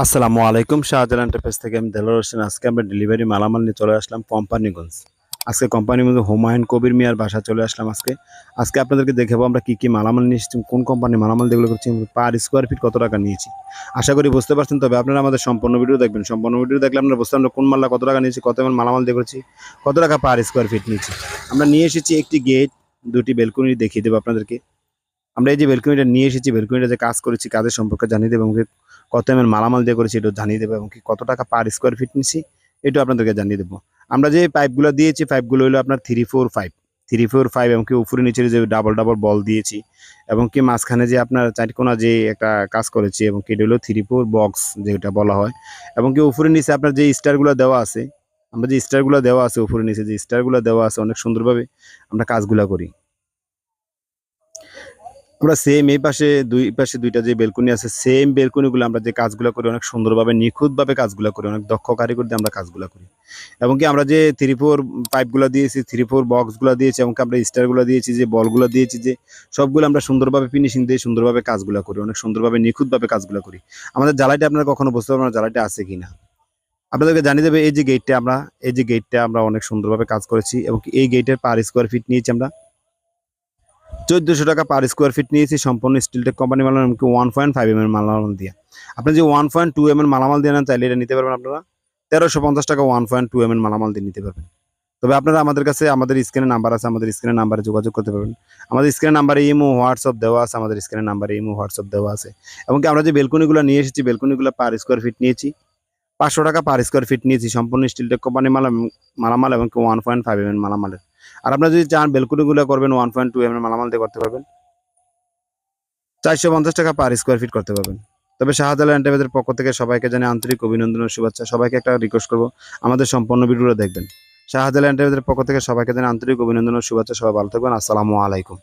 আসসালামু আলাইকুম, শাহজালাল এন্টারপ্রাইজ থেকে আমি দেলোয়ার হোসেন। আজকে আমরা ডেলিভারি মালামাল নিয়ে চলে আসলাম কোম্পানিগঞ্জ। আজকে কোম্পানিগঞ্জ হুমায়ুন কবির মিয়ার বাসা চলে আসলাম আজকে। আজকে আপনাদেরকে দেখাবো আমরা কী কী মালামাল নিয়ে এসেছি, কোন কোম্পানি মালামাল যেগুলো করছি, পার স্কোয়ার ফিট কত টাকা নিয়েছি। আশা করি বুঝতে পারছেন, তবে আপনারা আমাদের সম্পূর্ণ ভিডিও দেখবেন। সম্পূর্ণ ভিডিও দেখলে আপনারা বুঝতে আমরা কোন মাল্লা কত টাকা নিয়েছি, কত মালামাল করেছি, কত টাকা পার স্কোয়ার ফিট নিয়েছি। আমরা নিয়ে এসেছি একটি গেট দুটি বেলকনি দেখিয়ে দেবো আপনাদেরকে। আমরা এই যে বেলকনিটা নিয়ে এসেছি বেলকনিটা যে কাজ করেছি, কাজের সম্পর্কে জানিয়ে দেবো এবং কত এমএল মালামাল দিয়ে করেছি এটা জানিয়ে দেবো এবং কি কত টাকা পার স্কোয়ার ফিট নিছি এটা আপনাদেরকে জানিয়ে দেবো। আমরা যে পাইপগুলো দিয়েছি পাইপগুলো হলো আপনার three four five three four five এবং কি উপরে নিচে যে ডাবল ডাবল বল দিয়েছি এবং কি মাঝখানে যে আপনার চারকোনা যে একটা কাজ করেছি এবং কি হলো থ্রি ফোর বক্স যেটা বলা হয় এবং কি উপরে নিচে আপনার যে স্টারগুলো দেওয়া আছে, আমরা যে স্টারগুলো দেওয়া আছে উপরে নিচে যে স্টারগুলো দেওয়া আছে, অনেক সুন্দরভাবে আমরা কাজগুলো করি। আমরা সেম এই পাশে দুই পাশে দুইটা যে বেলকনি আছে সেম বেলকনিগুলো আমরা যে কাজগুলো করি, অনেক সুন্দরভাবে, নিখুঁতভাবে কাজগুলো করি, অনেক দক্ষ কারিগর দিয়ে আমরা কাজগুলো করি। এবং কি আমরা যে থ্রি ফোর পাইপগুলো দিয়েছি থ্রি ফোর বক্সগুলো দিয়েছি, এবং কি আমরা স্টারগুলো দিয়েছি, যে বলগুলো দিয়েছি, যে সবগুলো আমরা সুন্দরভাবে ফিনিশিং দিয়ে সুন্দরভাবে কাজগুলো করি, অনেক সুন্দরভাবে, নিখুঁতভাবে কাজগুলো করি। আমাদের জ্বালাইটা আপনারা কখনো বুঝতে পারবেন না, জ্বালাইটা আছে কিনা। আপনাদেরকে জানিয়ে দেবে, এই যে গেটটা আমরা, এই যে গেটটা আমরা অনেক সুন্দরভাবে কাজ করেছি, এবং এই গেটের পার স্কোয়ার ফিট নিয়েছি আমরা। চোদ্দোশো টাকা পার স্কোয়ার ফিট নিয়েছি, সম্পূর্ণ স্টিলটেক কোম্পানি মালামাল এমনকি ওয়ান পয়েন্ট ফাইভ এম এর মালামাল দিয়ে। আপনি যে ওয়ান পয়েন্ট টু এম এর মালামাল দিয়ে নেন, চাইলে এটা নিতে পারবেন আপনারা। তেরোশো পঞ্চাশ টাকা ওয়ান পয়েন্ট টু এম এর মালামাল দিয়ে নিতে পারবেন। তবে আপনারা আমাদের কাছে, আমাদের স্ক্রিনে নাম্বার আছে, আমাদের স্ক্রিনে নাম্বারে যোগাযোগ করতে পারবেন। আমাদের স্ক্রিনে নাম্বারে ইমো, হোয়াটসঅ্যাপ দেওয়া আছে, আমাদের স্ক্রিনে নাম্বারে ইমো, হোয়াটসঅ্যাপ দেওয়া আছে। এমনকি আমরা যে বেলকনিগুলো নিয়ে এসেছি, বেলকনিগুলো পার স্কোয়ার ফিট নিয়েছি। পাঁচশো টাকা পার স্কোয়ার ফিট নিয়েছি, সম্পূর্ণ স্টিলটেক কোম্পানি মালা, মালামাল এবং ওয়ান পয়েন্ট ফাইভ এম এর মালামালের। আর আপনারা যদি চান, বেলকুনিগুলো করবেন ওয়ান পয়েন্ট টু এম মালামাল দিয়ে করতে পারবেন। চারশো পঞ্চাশ টাকা পার স্কোয়ার ফিট করতে পারবেন। তবে শাহজালাল এন্টারপ্রাইজের পক্ষ থেকে সবাইকে জানিয়ে আন্তরিক অভিনন্দন ও শুভেচ্ছা। সবাইকে একটা রিকোয়েস্ট করব, আমাদের সম্পূর্ণ ভিডিওটা দেখবেন। শাহজালাল এন্টারপ্রাইজের পক্ষ থেকে সবাইকে জানিয়ে আন্তরিক অভিনন্দন ও শুভেচ্ছা। সবাই ভালো থাকবেন। আসসালামু আলাইকুম।